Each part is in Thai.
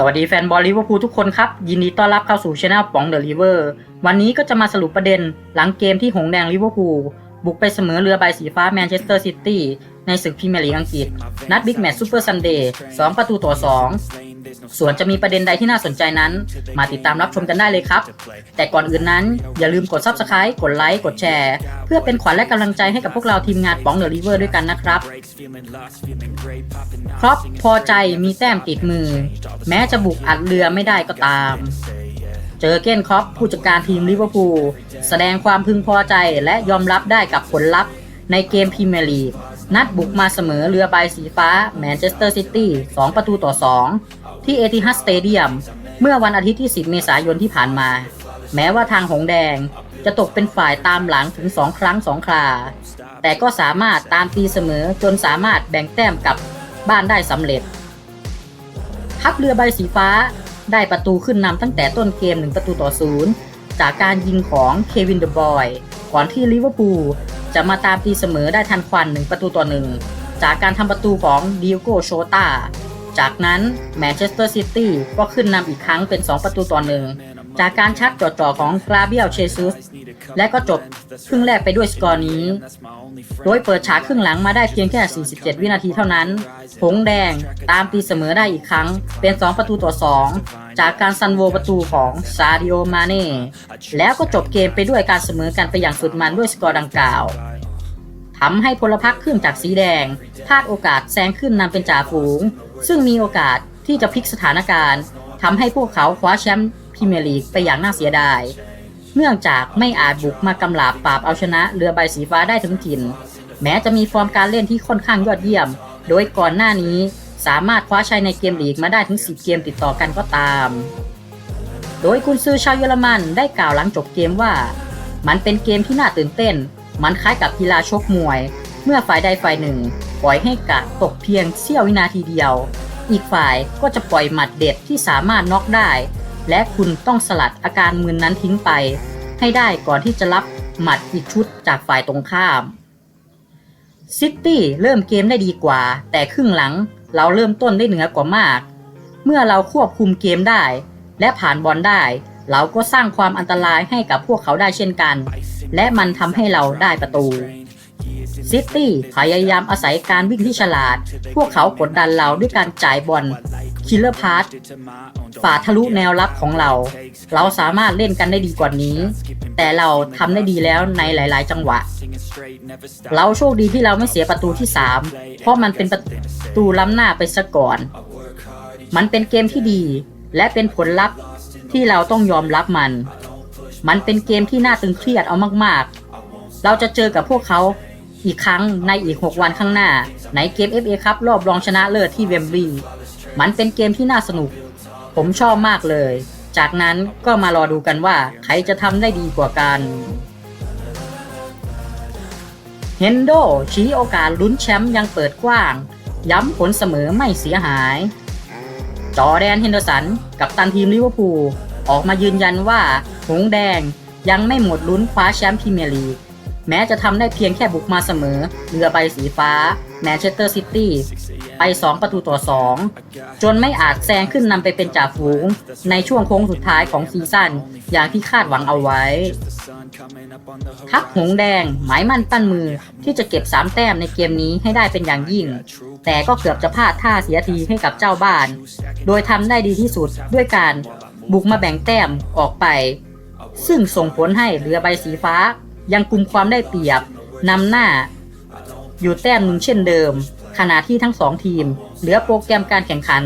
สวัสดีแฟนบอลลิเวอร์พูลทุกคนครับ ยินดีต้อนรับเข้าสู่ช anel ป๋องเดอะลิเวอร์วันนี้ก็จะมาสรุปประเด็นหลังเกมที่หงแดงลิเวอร์พูลบุกไปเสมอเรือใบสีฟ้าแมนเชสเตอร์ซิตี้ในศึกพรีเมียร์ลีกอังกฤษ นัดบิ๊กแมตช์ซูเปอร์ซันเดย์สองประตูต่อสอง ส่วนจะมีประเด็นใดที่น่าสนใจนั้น มาติดตามรับชมกันได้เลยครับ แต่ก่อนอื่นนั้นอย่าลืมกด Subscribe กดไลค์กดแชร์ เพื่อเป็นขวัญและกำลังใจให้กับพวกเราทีมงานป๋องเดอะลิเวอร์ด้วยกันนะครับครอปพอใจมีแต้มติดมือ แม้จะบุกอัดเรือไม่ได้ก็ตามเจอเก้นครอปผู้จัดการทีมลิเวอร์พูลแสดงความพึงพอใจและยอมรับได้กับผลลัพธ์ในเกมพรีเมียร์ลีก นัดบุกมาเสมอเรือใบสีฟ้าแมนเชสเตอร์ซิตี้2ประตูต่อ 2 ที่เอติฮัดสเตเดียมเมื่อวันอาทิตย์ที่ 10 เมษายนที่ผ่านมา แม้ว่าทางหงแดงจะตกเป็นฝ่ายตามหลังถึง 2 ครั้ง 2 ครา แต่ก็สามารถตามตีเสมอจนสามารถแบ่งแต้มกับบ้านได้สำเร็จ ทัพเรือใบสีฟ้าได้ประตูขึ้นนำตั้งแต่ต้นเกม 1 ประตูต่อศูนย์จากการยิงของเควินเดอะบอย ก่อนที่ลิเวอร์พูล จะมาตามตีเสมอได้ทันควัน1ประตูต่อ1จากการทำประตูของดิโอโกโชตาจากนั้นแมนเชสเตอร์ซิตี้ก็ขึ้นนำอีกครั้งเป็น 2 ประตูต่อหนึ่งจากการชักจ่อๆของกราเบียลเชซุสและก็จบครึ่งแรกไปด้วยสกอร์นี้ โดยเปิดฉากครึ่งหลังมาได้เพียงแค่ 47 วินาทีเท่านั้น หงแดงตามตีเสมอได้อีกครั้งเป็น 2 ประตูต่อ 2 จากการซันโวประตูของซาดิโอมาเน่แล้วก็จบเกมไปด้วยการเสมอกันไปอย่างสุดมันด้วยสกอร์ดังกล่าวทำให้พลพรรคขึ้นจากสีแดงพลาดโอกาสแซงขึ้นนำเป็นจ่าฝูง ซึ่งมีโอกาสที่จะพลิกสถานการณ์ทำให้พวกเขาคว้าแชมป์พรีเมียร์ลีกไปอย่างน่าเสียดาย เนื่องจากไม่อาจบุกมากำลาบปราบเอาชนะเรือใบสีฟ้าได้ถึงถิ่น แม้จะมีฟอร์มการเล่นที่ค่อนข้างยอดเยี่ยม โดยก่อนหน้านี้ สามารถคว้าชัยในเกมลีกมาได้ถึง 10 เกมติดต่อกันก็ตาม โดยกุนซือชาวเยอรมันได้กล่าวหลังจบเกมว่า มันเป็นเกมที่น่าตื่นเต้น มันคล้ายกับกีฬาชกมวย เมื่อฝ่ายใดฝ่ายหนึ่ง ปล่อยให้กะตกเพียงเสี้ยววินาทีเดียว อีกฝ่ายก็จะปล่อยหมัดเด็ดที่สามารถน็อกได้ และคุณต้องสลัดอาการมึนนั้นทิ้งไป ให้ได้ก่อนที่จะรับหมัดอีกชุดจากฝ่ายตรงข้ามซิตี้เริ่มเกมได้ดีกว่า แต่ครึ่งหลัง เราเริ่มต้นได้เหนือกว่ามาก เมื่อเราควบคุมเกมได้ และผ่านบอลได้ เราก็สร้างความอันตรายให้กับพวกเขาได้เช่นกัน และมันทำให้เราได้ประตู ซิตี้พยายามอาศัยการวิ่งที่ฉลาด พวกเขากดดันเราด้วยการจ่ายบอลคิลเลอร์พาสฝ่าทะลุแนวรับของเรา เราสามารถเล่นกันได้ดีกว่านี้ แต่เราทำได้ดีแล้วในหลาย ๆ จังหวะ เราโชคดีที่เราไม่เสียประตูที่ 3 เพราะมันเป็นประตูล้ำหน้าไปซะก่อน มันเป็นเกมที่ดี และเป็นผลลัพธ์ที่เราต้องยอมรับมัน มันเป็นเกมที่น่าตึงเครียดเอามาก ๆ เราจะเจอกับพวกเขา อีกครั้งในอีก 6 วันข้างหน้า ในเกม FA ครับรอบรองชนะเลิศที่เวมบลีย์มันเป็นเกมที่น่าสนุก ผมชอบมากเลย จากนั้นก็มารอดูกันว่า ใครจะทำได้ดีกว่ากันเฮนโดชี้โอกาสลุ้นแชมป์ยังเปิดกว้าง ย้ำผลเสมอไม่เสียหาย จอแดนเฮนเดอร์สันกับตันทีมลิเวอร์พูลออกมายืนยันว่า หงแดงยังไม่หมดลุ้นคว้าแชมป์พรีเมียร์ลีก แม้จะทำได้เพียงแค่บุกมาเสมอ เรือใบสีฟ้า แมนเชสเตอร์ซิตี้ไป 2 ประตูต่อ 2 จนไม่อาจแซงขึ้นนำไปเป็นจ่าฝูง ในช่วงโค้งสุดท้ายของซีซั่นอย่างที่คาดหวังเอาไว้ ทัพหงแดงหมายมั่นปั้นมือที่จะเก็บ 3 แต้มในเกมนี้ให้ได้เป็นอย่างยิ่ง แต่ก็เกือบจะพลาดท่าเสียทีให้กับเจ้าบ้าน โดยทำได้ดีที่สุดด้วยการบุกมาแบ่งแต้มออกไป ซึ่งส่งผลให้เรือใบสีฟ้า ยังกุมความได้เปรียบนำหน้า อยู่แต้มหนึ่งเช่นเดิม ขณะที่ทั้งสองทีม เหลือโปรแกรมการแข่งขัน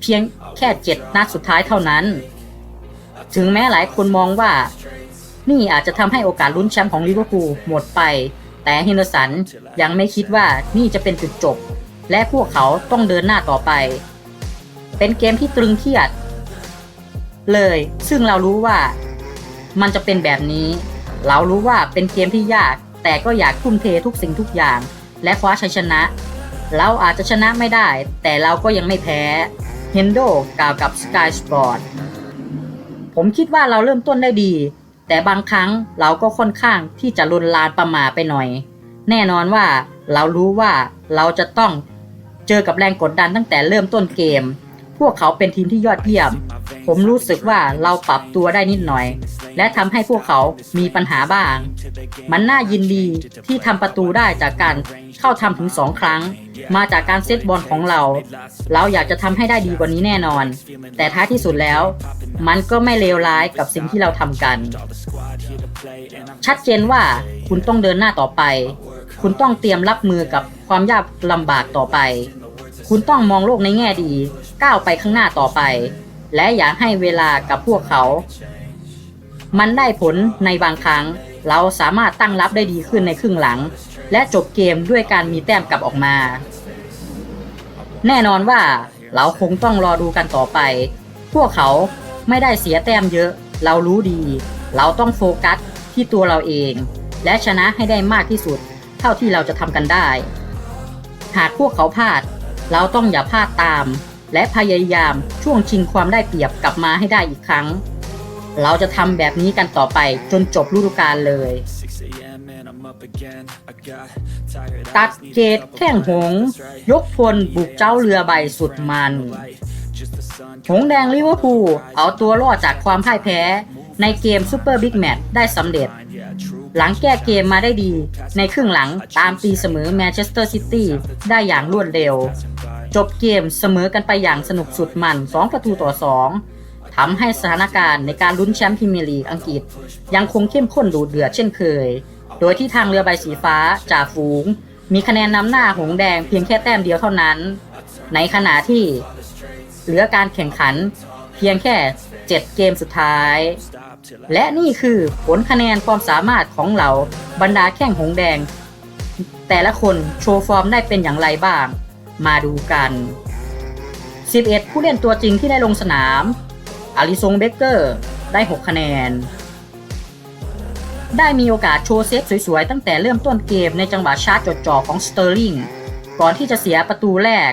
เพียงแค่เจ็ดนัดสุดท้ายเท่านั้น ถึงแม้หลายคนมองว่า นี่อาจจะทำให้โอกาสลุ้นแชมป์ของลิเวอร์พูลหมดไป แต่เฮนเดอร์สันยังไม่คิดว่านี่จะเป็นจุดจบ และพวกเขาต้องเดินหน้าต่อไป เป็นเกมที่ตรึงเครียด เลยซึ่งเรารู้ว่ามันจะเป็นแบบนี้ เรารู้ว่าเป็นเกมที่ยาก แต่ก็อยากทุ่มเททุกสิ่งทุกอย่าง และคว้าชัยชนะ เราอาจจะชนะไม่ได้ แต่เราก็ยังไม่แพ้เฮนโดกล่าวกับ Sky Sport ผมคิดว่าเราเริ่มต้นได้ดี แต่บางครั้งเราก็ค่อนข้างที่จะลนลานประมาไปหน่อย แน่นอนว่าเรารู้ว่าเราจะต้องเจอกับแรงกดดันตั้งแต่เริ่มต้นเกม วกเขาเป็นทีมที่ยอดเยี่ยม ผมรู้สึกว่าเราปรับตัวได้นิดหน่อย และทำให้พวกเขามีปัญหาบ้าง มันน่ายินดีที่ทำประตูได้จากการเข้าทำถึงสองครั้ง มาจากการเซตบอลของเรา เราอยากจะทำให้ได้ดีกว่านี้แน่นอน แต่ท้ายที่สุดแล้ว มันก็ไม่เลวร้ายกับสิ่งที่เราทำกัน ชัดเจนว่าคุณต้องเดินหน้าต่อไป คุณต้องเตรียมรับมือกับความยากลำบากต่อไป คุณต้องมองโลกในแง่ดี ก้าวไปข้างหน้าต่อไป และอย่าให้เวลากับพวกเขา มันได้ผลในบางครั้ง เราสามารถตั้งรับได้ดีขึ้นในครึ่งหลัง และจบเกมด้วยการมีแต้มกลับออกมา แน่นอนว่าเราคงต้องรอดูกันต่อไป พวกเขาไม่ได้เสียแต้มเยอะ เรารู้ดี เราต้องโฟกัสที่ตัวเราเอง และชนะให้ได้มากที่สุด เท่าที่เราจะทำกันได้ หากพวกเขาพลาด เราต้องอย่าพลาดตาม และพยายามช่วงชิงความได้เปรียบกลับมาให้ได้อีกครั้ง เราจะทำแบบนี้กันต่อไปจนจบฤดูกาลเลย ตัดเกตแข้งหง ยกพลบุกเจ้าเรือใบสุดมัน หงแดงลิเวอร์พูลเอาตัวรอดจากความพ่ายแพ้ ในเกมซูเปอร์บิ๊กแมตช์ได้สำเร็จ หลังแก้เกมมาได้ดี ในครึ่งหลังตามตีเสมอแมนเชสเตอร์ซิตี้ได้อย่างรวดเร็ว จบเกมเสมอกันไปอย่างสนุกสุดมัน 2 ประตูต่อ 2ทำให้สถานการณ์ในการลุ้นแชมป์พรีเมียร์ลีกอังกฤษ ยังคงเข้มข้นดูเดือดเช่นเคย โดยที่ทางเรือใบสีฟ้าจ่าฝูง มีคะแนนนำหน้าหงแดงเพียงแค่แต้มเดียวเท่านั้น ในขณะที่เหลือการแข่งขันเพียงแค่ 7 เกมสุดท้าย และนี่คือผลคะแนนความสามารถของเหล่าบรรดาแข้งหงแดง แต่ละคนโชว์ฟอร์มได้เป็นอย่างไรบ้าง มาดูกัน 11 ผู้เล่นตัวจริงที่ได้ลงสนามอาริซงเบเกอร์ได้ 6 คะแนน ได้มีโอกาสโชว์เซฟสวยๆ ตั้งแต่เริ่มต้นเกมในจังหวะชาร์จจดจ่อของสเตอร์ลิงก่อนที่จะเสียประตูแรก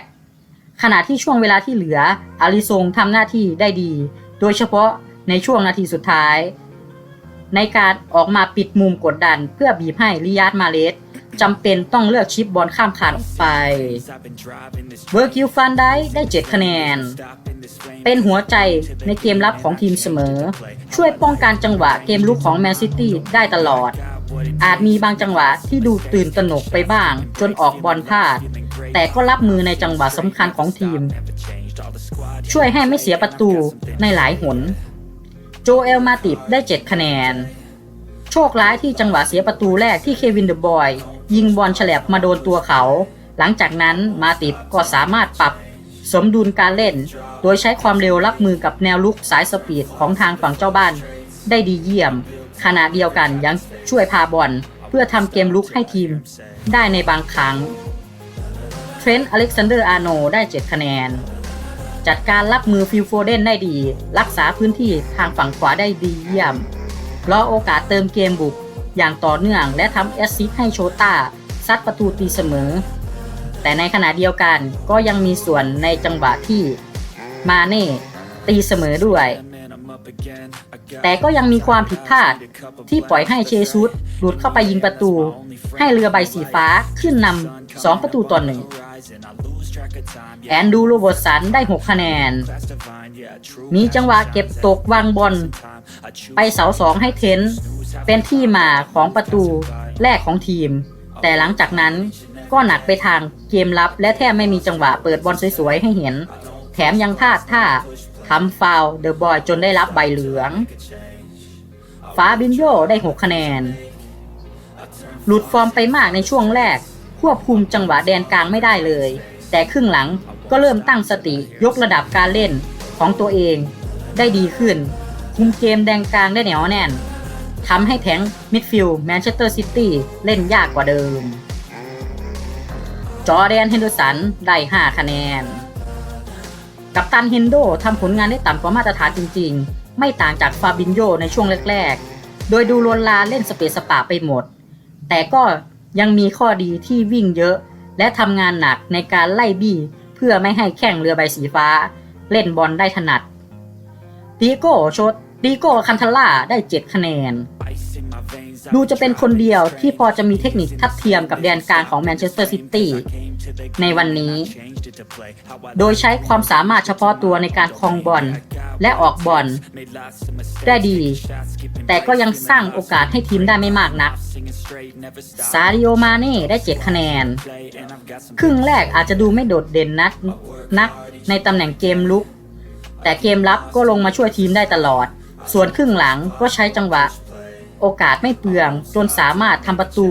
ขณะที่ช่วงเวลาที่เหลืออาริซงทำหน้าที่ได้ดี โดยเฉพาะ ในช่วงนาทีสุดท้าย ในการออกมาปิดมุมกดดัน เพื่อบีบให้ริยาดมาเลสจำเป็นต้องเลือกชิปบอลข้ามคานออกไป เวอร์กิลฟันได้ได้ 7 คะแนน เป็นหัวใจในเกมรับของทีมเสมอ ช่วยป้องกันจังหวะเกมลุกของแมนซิตี้ได้ตลอด อาจมีบางจังหวะที่ดูตื่นตระหนกไปบ้าง จนออกบอลพลาด แต่ก็รับมือในจังหวะสำคัญของทีม ช่วยให้ไม่เสียประตูในหลายหน จเอลมาติบได้ 7 คะแนน โชคร้ายที่จังหวะเสียประตูแรกที่เควินเดอะบอย ยิงบอลฉลบมาโดนตัวเขา หลังจากนั้นมาติบก็สามารถปรับสมดุลการเล่น โดยใช้ความเร็วรับมือกับแนวลุกสายสปีดของทางฝั่งเจ้าบ้านได้ดีเยี่ยม ขณะเดียวกันยังช่วยพาบอลเพื่อทำเกมลุกให้ทีมได้ในบางครั้ง เทรนต์อเล็กซานเดอร์อาร์โนได้ 7 คะแนน จัดการรับมือฟิลโฟเดนได้ดี รักษาพื้นที่ทางฝั่งขวาได้ดีเยี่ยมรอโอกาสเติมเกมบุก อย่างต่อเนื่องและทำแอสซิสให้โชต้าซัดประตูตีเสมอ แต่ในขณะเดียวกันก็ยังมีส่วนในจังหวะที่มาเน่ตีเสมอด้วย แต่ก็ยังมีความผิดพลาดที่ปล่อยให้เชซุสหลุดเข้าไปยิงประตู ให้เรือใบสีฟ้าขึ้นนำ2ประตูต่อหนึ่ง แอนดูโรบอสันได้ 6 คะแนน มีจังหวะเก็บตกวางบอลไปเสาสองให้เทนต์เป็นที่มาของประตูแรกของทีม แต่หลังจากนั้นก็หนักไปทางเกมรับและแทบไม่มีจังหวะเปิดบอลสวยๆ ให้เห็น แถมยังพลาดท่าทำฟาวเดอะบอยจนได้รับใบเหลืองฟาบินโยได้ 6 คะแนน หลุดฟอร์มไปมากในช่วงแรก ควบคุมจังหวะแดนกลางไม่ได้เลย แต่ครึ่งหลังก็เริ่มตั้งสติยกระดับการเล่นของตัวเอง ได้ดีขึ้น คุมเกมแดนกลางได้เหนียวแน่นทำให้แผงมิดฟิลด์แมนเชสเตอร์ซิตี้เล่นยากกว่าเดิม จอแดนเฮนเดอร์สันได้ 5 คะแนน กัปตันเฮนโดทำผลงานได้ต่ำกว่ามาตรฐานจริง ๆ ไม่ต่างจากฟาบินโยในช่วงแรก ๆ โดยดูลวนลาเล่นสเปซสปาไปหมด แต่ก็ยังมีข้อดีที่วิ่งเยอะ และทำงานหนักในการไล่บี้เพื่อไม่ให้แข่งเรือใบสีฟ้า เล่นบอลได้ถนัดตีโก้โชด ดีโก้คันทล่าได้ 7 คะแนน ดูจะเป็นคนเดียวที่พอจะมีเทคนิคทัดเทียมกับแดนกลางของแมนเชสเตอร์ซิตี้ในวันนี้ โดยใช้ความสามารถเฉพาะตัวในการครองบอลและออกบอลได้ดี แต่ก็ยังสร้างโอกาสให้ทีมได้ไม่มากนัก ซาดิโอมาเน่ได้ 7 คะแนน ครึ่งแรกอาจจะดูไม่โดดเด่นนักนักในตำแหน่งเกมลุก แต่เกมรับก็ลงมาช่วยทีมได้ตลอด ส่วนครึ่งหลังก็ใช้จังหวะ โอกาสไม่เปลืองจนสามารถทำประตู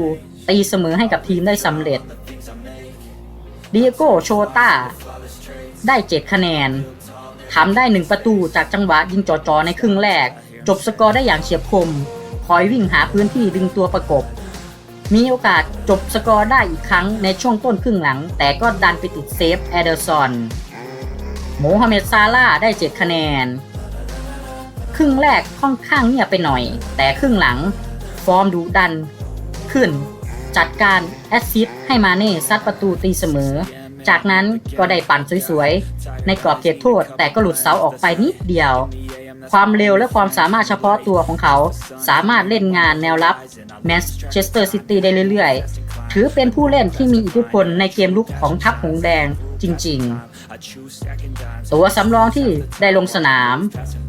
ตีเสมอให้กับทีมได้สำเร็จดิเอโกโชตาได้ 7 คะแนนทำได้ 1 ประตูจากจังหวะยิงจ่อๆในครึ่งแรก จบสกอร์ได้อย่างเฉียบคม คอยวิ่งหาพื้นที่ดึงตัวประกบ มีโอกาสจบสกอร์ได้อีกครั้งในช่วงต้นครึ่งหลัง แต่ก็ดันไปติดเซฟแอเดอร์สันโมฮัมเหม็ดซาร่าห์ได้ 7 คะแนน ครึ่งแรกค่อนข้างเงียบไปหน่อย แต่ครึ่งหลัง ฟอร์มดุดันขึ้น จัดการแอสซิสให้มาเน่ซัดประตูตีเสมอ จากนั้นก็ได้ปั่นสวยๆ ในกรอบเขตโทษ แต่ก็หลุดเสาออกไปนิดเดียว ความเร็วและความสามารถเฉพาะตัวของเขา สามารถเล่นงานแนวรับแมนเชสเตอร์ซิตี้ได้เรื่อยๆ ถือเป็นผู้เล่นที่มีอิทธิพลในเกมลุกของทัพหงแดงจริง ๆ ตัวสำรองที่ได้ลงสนาม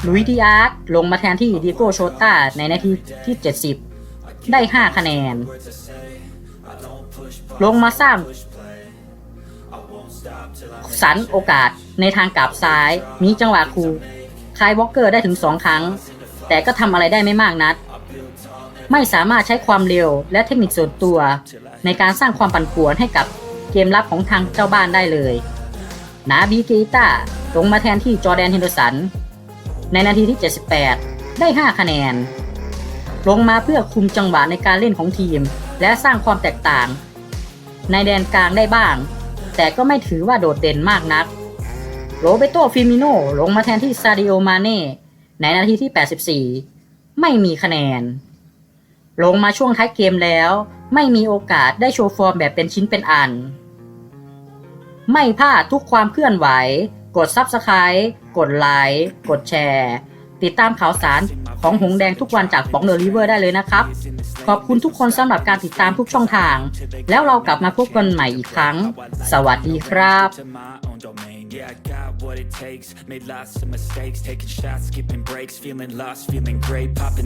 ลุยดิอาร์ตลงมาแทนที่ดิโกโชต้าในนาทีที่ 70 ได้ 5 คะแนน ลงมาสร้างสรรโอกาสในทางกลับซ้าย มีจังหวะคูคายวอลเกอร์ได้ถึง 2 ครั้ง แต่ก็ทำอะไรได้ไม่มากนัก ไม่สามารถใช้ความเร็วและเทคนิคส่วนตัว ในการสร้างความปั่นป่วนให้กับเกมรับของทางเจ้าบ้านได้เลย นาบีเกต้าลงมาแทนที่จอแดนเฮนเดอร์สัน ในนาทีที่ 78 ได้ 5 คะแนน ลงมาเพื่อคุมจังหวะในการเล่นของทีม และสร้างความแตกต่าง ในแดนกลางได้บ้าง แต่ก็ไม่ถือว่าโดดเด่นมากนัก โรเบโตฟิมิโนลงมาแทนที่ซาดิโอมาเน่ในนาทีที่ 84 ไม่มีคะแนน ลงมาช่วงท้ายเกมแล้ว ไม่มีโอกาสได้โชว์ฟอร์มแบบเป็นชิ้นเป็นอัน ไม่พลาดทุกความเคลื่อนไหว กด Subscribe กดไลค์กดแชร์ ติดตามข่าวสารของหงแดงทุกวันจากป๋องเดอะริเวอร์ได้เลยนะครับ ขอบคุณทุกคนสำหรับการติดตามทุกช่องทาง แล้วเรากลับมาพบกันใหม่อีกครั้ง สวัสดีครับ Yeah, I got what it takes. Made lots of mistakes, taking shots, skipping breaks, feeling lost, feeling great, popping.